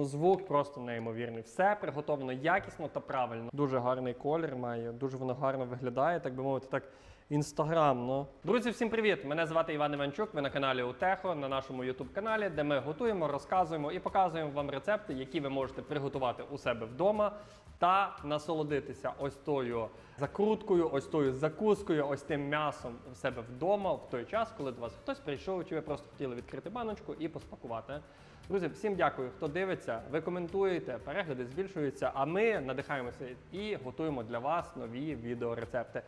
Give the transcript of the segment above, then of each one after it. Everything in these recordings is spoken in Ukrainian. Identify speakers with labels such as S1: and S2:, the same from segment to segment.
S1: Ну, звук просто неймовірний. Все приготовлено якісно та правильно. Дуже гарний колір має, дуже воно гарно виглядає, так би мовити, так інстаграмно. Друзі, всім привіт! Мене звати Іван Іванчук. Ви на каналі Утехо на нашому youtube каналі, де ми готуємо, розказуємо і показуємо вам рецепти, які ви можете приготувати у себе вдома та насолодитися ось тою закруткою, ось тою закускою, ось тим м'ясом у себе вдома в той час, коли до вас хтось прийшов, чи ви просто хотіли відкрити баночку і поспакувати. Друзі, всім дякую, хто дивиться. Ви коментуєте, перегляди збільшуються, а ми надихаємося і готуємо для вас нові відеорецепти.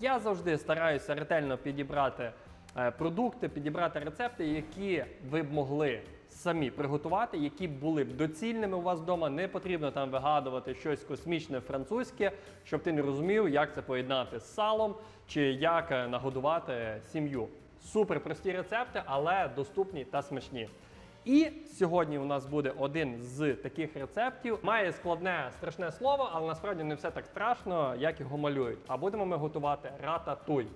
S1: Я завжди стараюся ретельно підібрати е, продукти, підібрати рецепти, які ви б могли самі приготувати, які були б доцільними у вас вдома. Не потрібно там вигадувати щось космічне французьке, щоб ти не розумів, як це поєднати з салом чи як е, нагодувати сім'ю. Супер прості рецепти, але доступні та смачні. І сьогодні у нас буде один з таких рецептів. Має складне страшне слово, але насправді не все так страшно, як його малюють. А будемо ми готувати рататуй.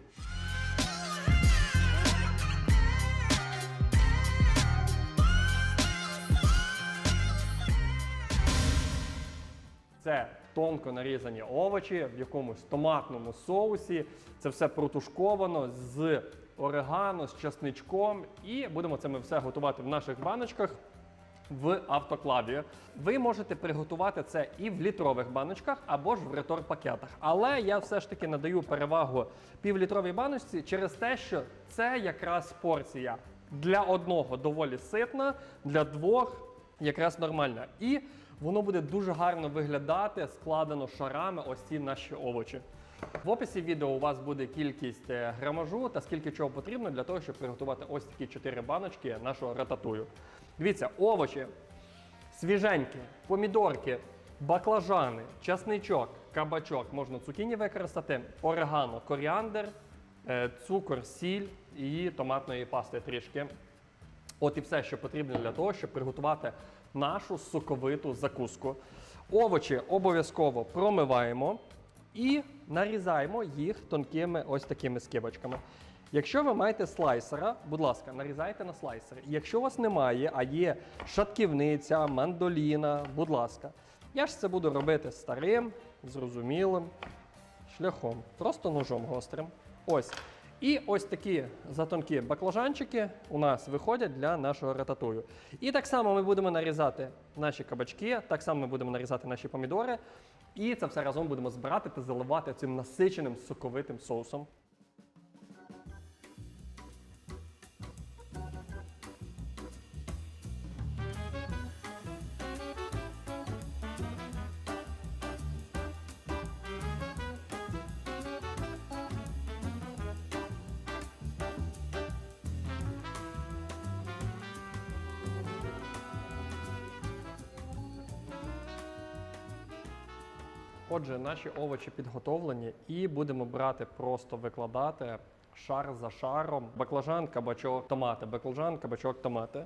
S1: Це тонко нарізані овочі в якомусь томатному соусі. Це все протушковано з орегано, з часничком. І будемо це ми все готувати в наших баночках в автоклаві. Ви можете приготувати це і в літрових баночках, або ж в ретор-пакетах. Але я все ж таки надаю перевагу півлітровій баночці через те, що це якраз порція для одного доволі ситна, для двох якраз нормальна. І воно буде дуже гарно виглядати, складено шарами ось ці наші овочі. В описі відео у вас буде кількість е, грамажу та скільки чого потрібно для того, щоб приготувати ось такі 4 баночки нашого рататую. Дивіться, овочі свіженькі, помідорки, баклажани, часничок, кабачок, можна цукіні використати, орегано, коріандр, е, цукор, сіль і томатної пасти трішки. От і все, що потрібно для того, щоб приготувати нашу соковиту закуску. Овочі обов'язково промиваємо і нарізаємо їх тонкими ось такими скибочками. Якщо ви маєте слайсера, будь ласка, нарізайте на слайсери. Якщо у вас немає, а є шатківниця, мандоліна, будь ласка. Я ж це буду робити старим, зрозумілим шляхом, просто ножом гострим. Ось. І ось такі затонкі баклажанчики у нас виходять для нашого рататую. І так само ми будемо нарізати наші кабачки, так само ми будемо нарізати наші помідори. І це все разом будемо збирати та заливати цим насиченим соковитим соусом. Отже, наші овочі підготовлені і будемо брати, просто викладати шар за шаром. Баклажан, кабачок, томати. Баклажан, кабачок, томати.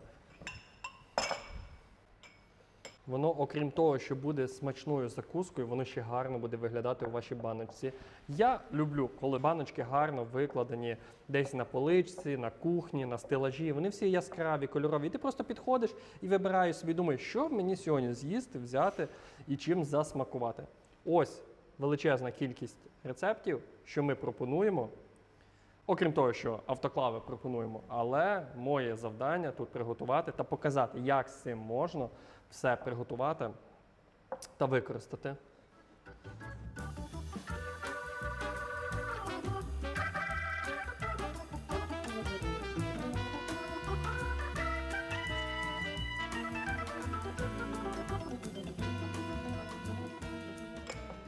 S1: Воно, окрім того, що буде смачною закускою, воно ще гарно буде виглядати у вашій баночці. Я люблю, коли баночки гарно викладені десь на поличці, на кухні, на стелажі. Вони всі яскраві, кольорові. І ти просто підходиш і вибираєш собі, думаєш, що мені сьогодні з'їсти, взяти і чим засмакувати. Ось величезна кількість рецептів, що ми пропонуємо. Окрім того, що автоклави пропонуємо, але моє завдання тут приготувати та показати, як з цим можна все приготувати та використати.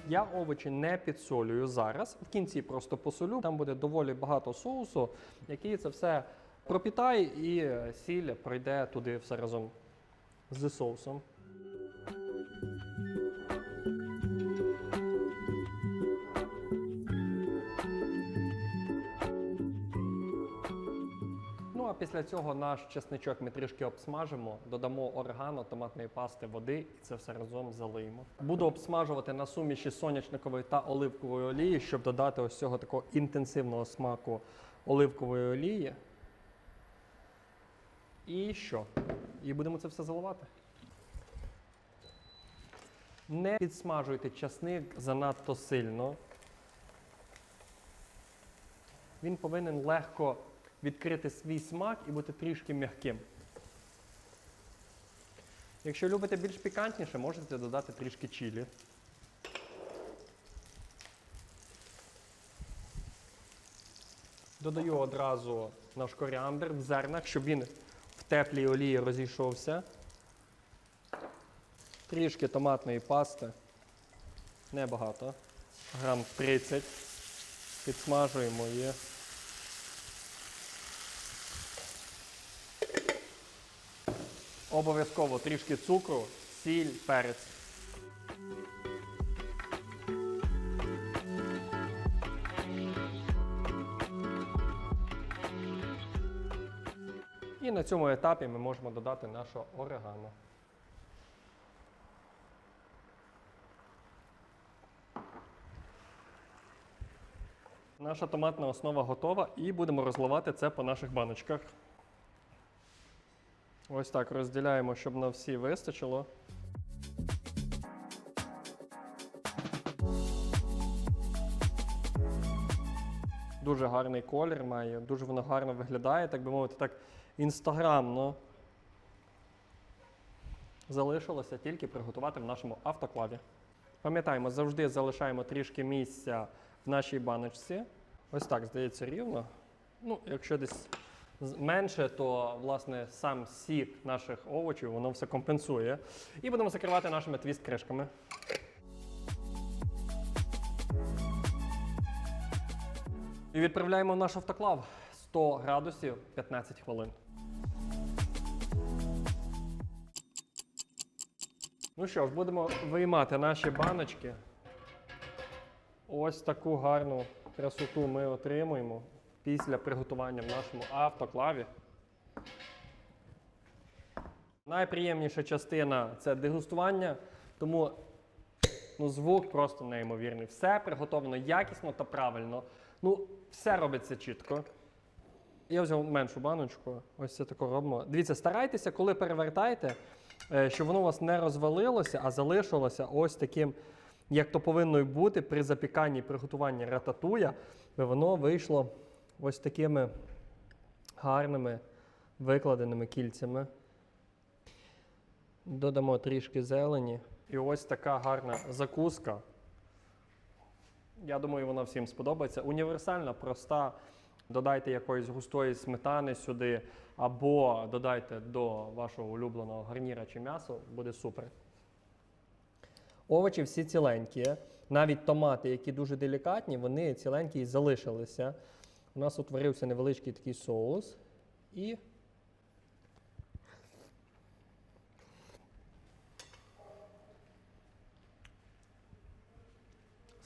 S1: Я овочі не підсолюю зараз. В кінці просто посолю. Там буде доволі багато соусу, який це все пропітає і е, сіль пройде туди все разом з соусом. Після цього наш чесничок ми трішки обсмажимо, додамо орегано, томатної пасти, води і це все разом залиємо. Буду обсмажувати на суміші соняшникової та оливкової олії, щоб додати ось цього такого інтенсивного смаку оливкової олії. І що? І будемо це все заливати. Не підсмажуйте часник занадто сильно. Він повинен легко відкрити свій смак і бути трішки м'яким. Якщо любите більш пікантніше, можете додати трішки чилі. Додаю одразу наш коріандр в зернах, щоб він в теплій олії розійшовся. Трішки томатної пасти. Небагато. Грам 30. Підсмажуємо її. Обов'язково трішки цукру, сіль, перець. І на цьому етапі ми можемо додати наше орегано. Наша томатна основа готова і будемо розливати це по наших баночках. Ось так розділяємо, щоб на всі вистачило. Дуже гарний колір має, дуже воно гарно виглядає, так би мовити, так інстаграмно. Залишилося тільки приготувати в нашому автоклаві. Пам'ятаємо, завжди залишаємо трішки місця в нашій баночці. Ось так, здається, рівно. Ну, якщо десь менше, то власне сам сік наших овочів воно все компенсує. І будемо закривати нашими твіст-кришками. І відправляємо в наш автоклав 100 градусів 15 хвилин. Ну що ж, будемо виймати наші баночки. Ось таку гарну красоту ми отримуємо після приготування в нашому автоклаві. Найприємніша частина це дегустування, тому ну, звук просто неймовірний. Все приготовлено якісно та правильно. Ну, все робиться чітко. Я взяв меншу баночку, ось це тако робимо. Дивіться, старайтеся, коли перевертаєте, е, щоб воно у вас не розвалилося, а залишилося ось таким, як то повинно й бути при запіканні і приготуванні рататуя, воно вийшло ось такими гарними викладеними кільцями. Додамо трішки зелені. І ось така гарна закуска. Я думаю, вона всім сподобається. Універсальна, проста. Додайте якоїсь густої сметани сюди, або додайте до вашого улюбленого гарніра чи м'ясо, буде супер. Овочі всі ціленькі. Навіть томати, які дуже делікатні, вони ціленькі і залишилися. У нас утворився невеличкий такий соус. І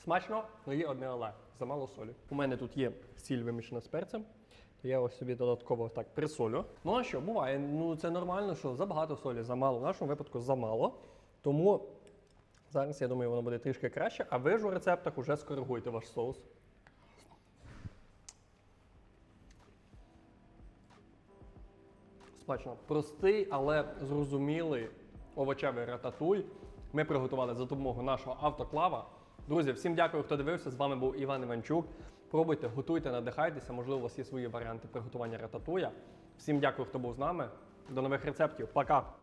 S1: Смачно, але є одне але. Замало солі. У мене тут є сіль вимішана з перцем. Я ось собі додатково так присолю. Ну а що, буває, ну це нормально, що забагато солі, замало. В нашому випадку замало. Тому зараз, я думаю, воно буде трішки краще, а ви ж у рецептах вже скоригуйте ваш соус. Смачно. Простий, але зрозумілий овочевий рататуй. Ми приготували за допомогою нашого автоклава. Друзі, всім дякую, хто дивився. З вами був Іван Іванчук. Пробуйте, готуйте, надихайтеся. Можливо, у вас є свої варіанти приготування рататуя. Всім дякую, хто був з нами. До нових рецептів. Пока!